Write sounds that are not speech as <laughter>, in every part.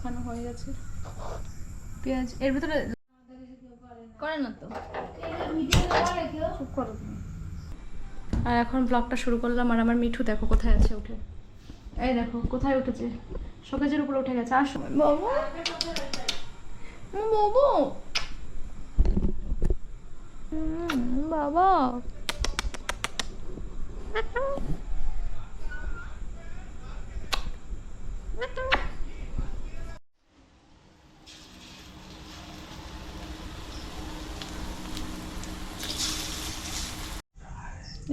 মাখানো হয়ে গেছে। পেঁয়াজ এর ভিতরে করে না তো। করো আর এখন ব্লগটা শুরু করলাম আর আমার মিঠু দেখো কোথায় আছে উঠে এই দেখো কোথায় উঠেছে? শোকেজের উপরে উঠে গেছে। আসো। বাবু। বাবু। বাবা।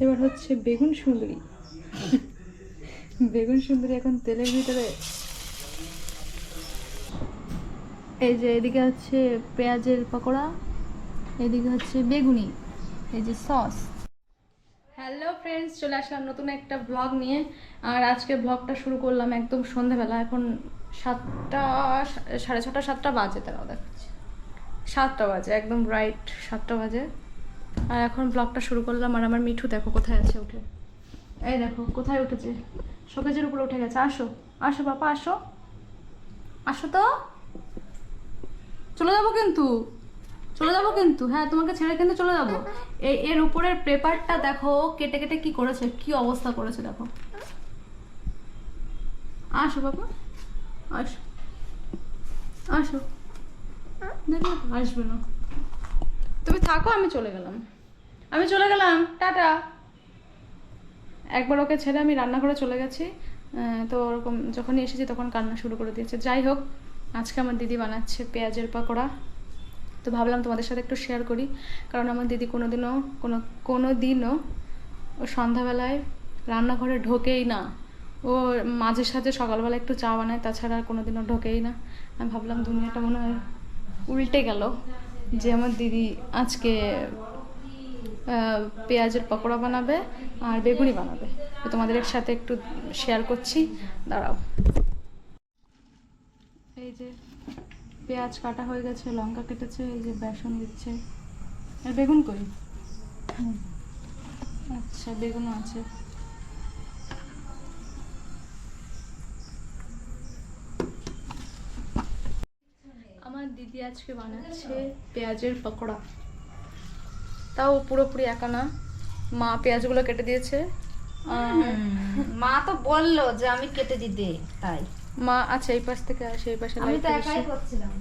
এবার হচ্ছে বেগুন সুন্দরী। বেগুন সুন্দরী এখন তেলের ভিতরে। এই যে এদিকে হচ্ছে পেঁয়াজের পকোড়া, এদিকে হচ্ছে বেগুনি, এই যে সস। হ্যালো ফ্রেন্ডস, চলে আসলাম নতুন একটা ব্লগ নিয়ে। আর আজকে ব্লগটা শুরু করলাম একদম সন্ধেবেলা, এখন সাতটা, সাড়ে ছটা, সাতটা বাজে তারাও দেখাচ্ছে সাতটা বাজে, একদম রাইট সাতটা বাজে। আর এখন ব্লগটা শুরু করলাম আর আমার মিঠু দেখো কোথায় আছে উঠে। এই দেখো, কোথায় উঠেছে? শোকেজের উপরে উঠে গেছে। আসো আসো বাবা, আসো। আসো তো। চলে যাব কিন্তু। চলে যাব কিন্তু। হ্যাঁ তোমাকে ছেড়ে কিন্তু চলে যাব। এই এর উপরের পেপারটা দেখো, কেটে কেটে কি করেছে, কি অবস্থা করেছে দেখো। আসো বাবা, আসো। আসো। দেখো, আসবে না। তুমি থাকো, আমি চলে গেলাম। আমি চলে গেলাম, টাটা। একবার ওকে ছেড়ে আমি রান্নাঘরে চলে গেছি। তো ওরকম যখনই এসেছি তখন কান্না শুরু করে দিয়েছে। যাই হোক, আজকে আমার দিদি বানাচ্ছে পেঁয়াজের পাকোড়া। তো ভাবলাম তোমাদের সাথে একটু শেয়ার করি। কারণ আমার দিদি কোনোদিনও, কোনো কোনো দিনও ও সন্ধ্যাবেলায় রান্নাঘরে ঢোকেই না। ও মাঝে সাঝে সকালবেলা একটু চা বানায়, তাছাড়া আর কোনো দিনও ঢোকেই না। আমি ভাবলাম দুনিয়াটা মনে হয় উল্টে গেল। যে আমার দিদি আজকে পেঁয়াজের পকোড়া বানাবে আর বেগুনি বানাবে। তো তোমাদের সাথে একটু শেয়ার করছি। দাঁড়াও। এই যে পেঁয়াজ কাটা হয়ে গেছে, লঙ্কা কেটেছে, এই যে বেসন দিচ্ছে। আর বেগুন করি আচ্ছা বেগুনও আছে। দিদি আজকে বানাচ্ছে পেঁয়াজের পকোড়া। তাও পুরোপুরি একা না। মা পেঁয়াজগুলো কেটে দিয়েছে। মা তো বলল যে আমি কেটে দিতে তাই। মা আচ্ছা এই পাশ থেকে আসে এই পাশে আমি তো একাই করছিলাম।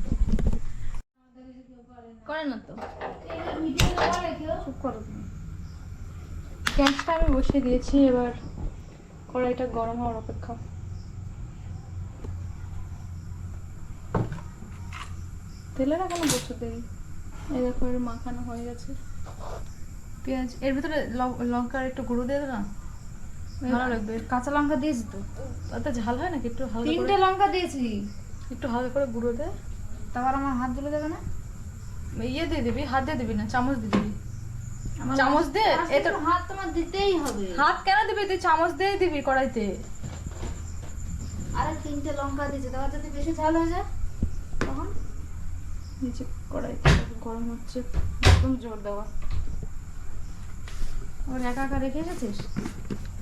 করে না তো। গ্যাসটা আমি বসিয়ে দিয়েছি এবার কড়াইটা গরম হওয়ার অপেক্ষা। তেলের এখনও প্রচুর দেরি এই দেখো এর মাখানো হয়ে গেছে। পেঁয়াজ এর ভিতরে লঙ্কার একটু গুঁড়ো দিয়ে না? ভালো লাগবে। কাঁচা লঙ্কা দিয়েছি তো। তাতে ঝাল হয় নাকি? একটু হালকা তিনটে লঙ্কা দিয়েছি। একটু হালকা করে গুঁড়ো দে। তারপর আমার হাত ধুলে দেবে না? ইয়ে দিয়ে দিবি হাত দিয়ে দিবি না চামচ দিয়ে দিবি। চামচ দে এটা হাত তোমার দিতেই হবে। হাত কেন দিবি তুই? চামচ দিয়ে দিবি কড়াইতে। আরে তিনটে লঙ্কা দিয়েছি তারপর যদি বেশি ঝাল হয়ে যায়? নিচে কড়াইতে গরম হচ্ছে, একদম জোর দেওয়া। আবার একা একা রেখে এসেছিস?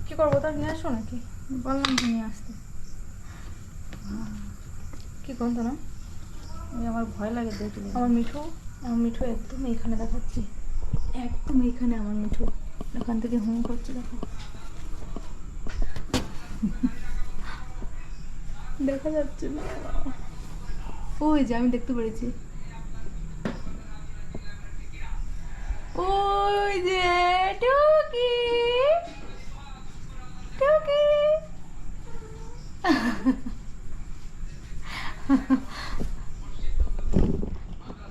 কি করব তার নিয়ে আসো নাকি? বললাম তো নিয়ে আসতে। কি করতো না আমার ভয় লাগে দেখলে আমার মিঠু আমার মিঠু একদম এইখানে দেখাচ্ছি। একদম এইখানে আমার মিঠু। এখান থেকে হুম করছে, দেখো। দেখা যাচ্ছে না। ওই যে আমি দেখতে পেরেছি।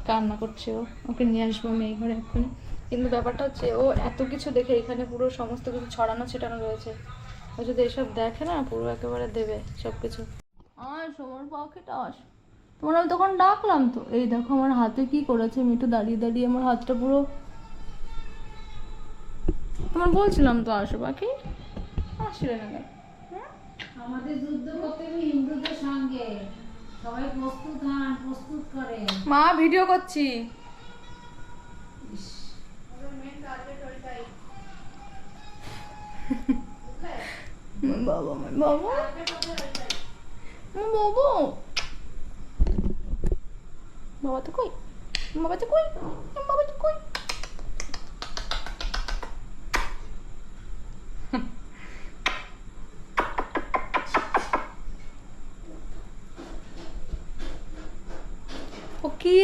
কান্না করছে ও, ওকে নিয়ে আসব আমি ঘরে এক্ষুনি। কিন্তু ব্যাপারটা হচ্ছে ও এত কিছু দেখে এখানে পুরো সমস্ত কিছু ছড়ানো ছিটানো রয়েছে। ও যদি এসব দেখে না, পুরো একেবারে দেবে সব কিছু আর সমর পাখিটা আস তোমার আমি তখন ডাকলাম তো। এই দেখো আমার হাতে কি করেছে, মিঠু দাঁড়িয়ে দাঁড়িয়ে আমার হাতটা পুরো তোমার বলছিলাম তো আসো পাখি আসলে না আমাদের যুদ্ধ করতে হবে হিন্দুদের সঙ্গে। সবাই প্রস্তুত হন প্রস্তুত করে মা ভিডিও করছি। বাবা আমার বাবা। বাবা। বাবা তো কই? বাবা তো কই? বাবা তো কই?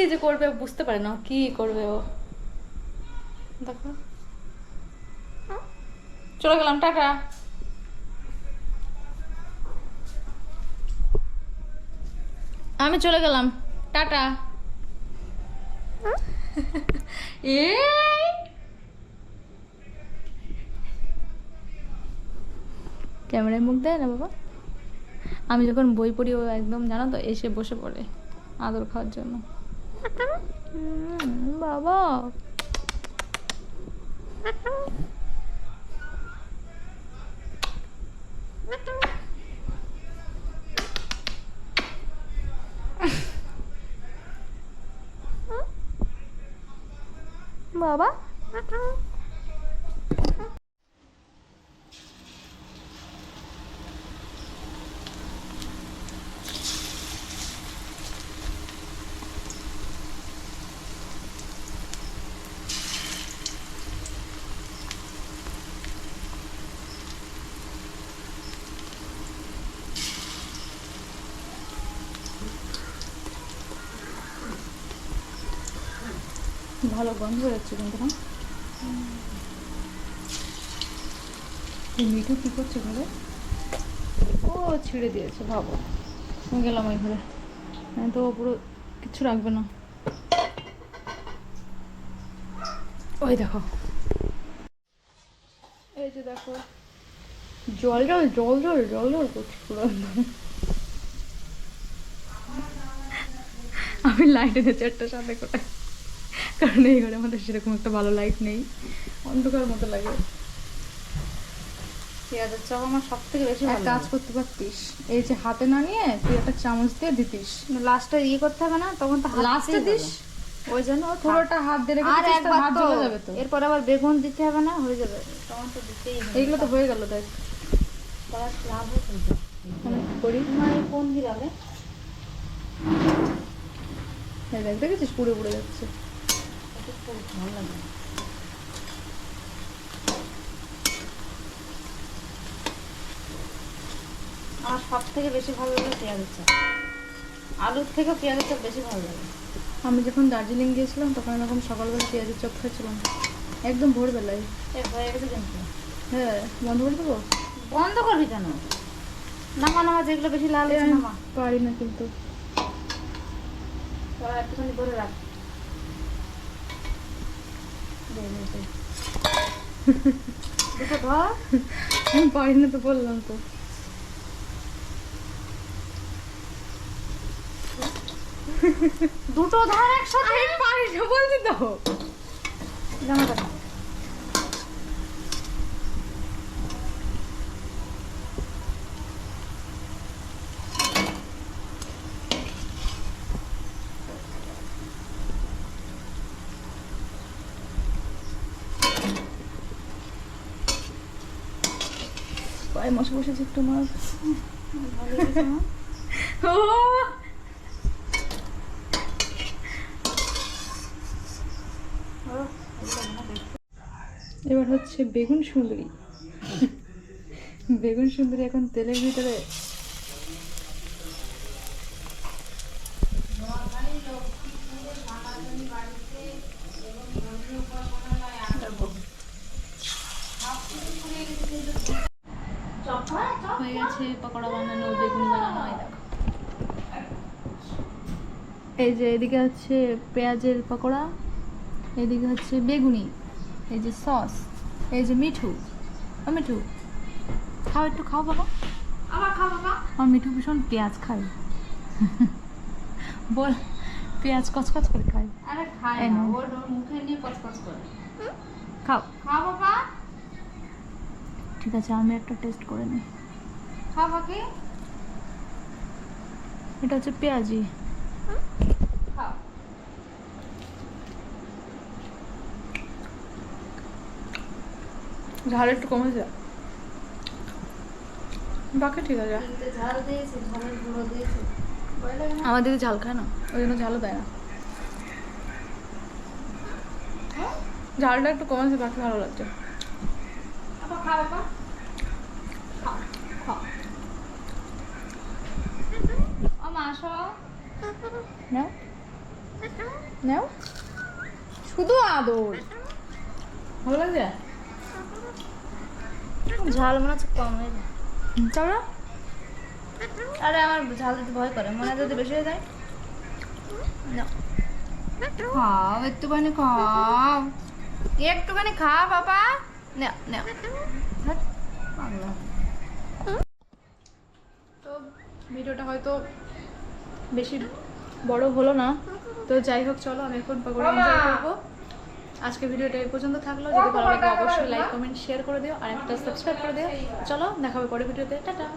যে করবে বুঝতে পারে না কি করবে ও। দেখো। চলে গেলাম, টাটা। আমি চলে গেলাম, টাটা। <laughs> এই। ক্যামেরায় মুখ দেয় না বাবা? আমি যখন বই পড়ি, ও একদম জানো তো, এসে বসে পড়ে আদর খাওয়ার জন্য। বাবা। বাবা। ভালো গন্ধ যাচ্ছে কিন্তু, না? মিঠু কি করছে ঘরে? ও ছিঁড়ে দিয়েছে, ভাবো। গেলাম ওই ঘরে। হ্যাঁ তো পুরো কিচ্ছু রাখবে না। ওই দেখো। এই যে দেখো। জল জল জল জল জল জল করছে পুরো আমি লাইট এনেছি একটা সাথে করে কারণ এই ঘরে আমাদের সেরকম একটা ভালো লাইট নেই। অন্ধকার মতো লাগে। পেঁয়াজের চপ আমার সব থেকে বেশি কাজ করতে পারতিস। এই যে হাতে না নিয়ে তুই একটা চামচ দিয়ে দিতিস। লাস্টে ইয়ে করতে হবে না তখন তো লাস্টে দিস। ওই জন্য পুরোটা হাত দিয়ে রেখে আর একবার হাত তো যাবে তো। এরপর আবার বেগুন দিতে হবে না হয়ে যাবে। তখন তো দিতেই হবে। এইগুলো তো হয়ে গেল দেখ। লাভ করি। এই কোন দেখ দেখেছিস? পুড়ে পুড়ে যাচ্ছে। ভালো লাগে আমার সব থেকে বেশি ভালো লাগে পেঁয়াজের চপ। আলুর থেকে পেঁয়াজের চপ বেশি ভালো লাগে। আমি যখন দার্জিলিং গিয়েছিলাম তখন এরকম সকালবেলা পেঁয়াজের চপ খাচ্ছিলাম একদম ভোরবেলায়। হয়ে গেছে কিন্তু হ্যাঁ বন্ধ করে দেবো? বন্ধ করবি কেন? নামা নামা যেগুলো বেশি লাল পারি না কিন্তু। একটুখানি ধরে রাখ দে, দে, দে। দুটো ধর আমি পারি না তো বললাম তো দুটো ধার একসাথে? আমি পারি না বলছি তো। জামা পায়ে মশা বসেছে দেখতে এবার হচ্ছে বেগুন সুন্দরী। বেগুন সুন্দরী এখন তেলের ভিতরে হয়ে গেছে পকোড়া বানানো বেগুনি বানানো এই যে এদিকে হচ্ছে পেঁয়াজের পকোড়া এদিকে হচ্ছে বেগুনি এই যে সস এই যে মিঠু। ও মিঠু খাও একটু খাও বাবা। আবার খাব বা আমার মিঠু ভীষণ পেঁয়াজ খায়। বল পেঁয়াজ কচকচ করে খায়। আরে খাই না ওর মুখে নিয়ে কচকচ করে। খাও। খাও বাবা। ঠিক আছে আমি একটা টেস্ট করে নিই। এটা হচ্ছে পেঁয়াজি। ঝাল একটু কমে যা। বাকি ঠিক আছে। আমাদের ঝাল খায় না ওই জন্য ঝালও দেয় না। ঝালটা একটু কমেছে বাকি ভালো লাগছে। নাও। নাও। শুধু আদর। ভালো লাগছে? ঝাল মনে হচ্ছে কম হয়ে যায়। চলো। আরে আমার ঝাল দিতে ভয় করে মনে যদি বেশি হয়ে যায়। খাও একটুখানি খাও। একটুখানি খা বাবা। না না হ্যাট, পাগলা। তো ভিডিওটা হয়তো বেশি বড় হলো না। তো যাই হোক চলো আমি এখন পকোড়া এনজয় করব। আজকে ভিডিওটা এই পর্যন্ত থাকল। যদি ভালো লাগে অবশ্যই লাইক কমেন্ট শেয়ার করে দিও আর একটা সাবস্ক্রাইব করে দিও। চলো দেখাবে পরে ভিডিওতে। টাটা।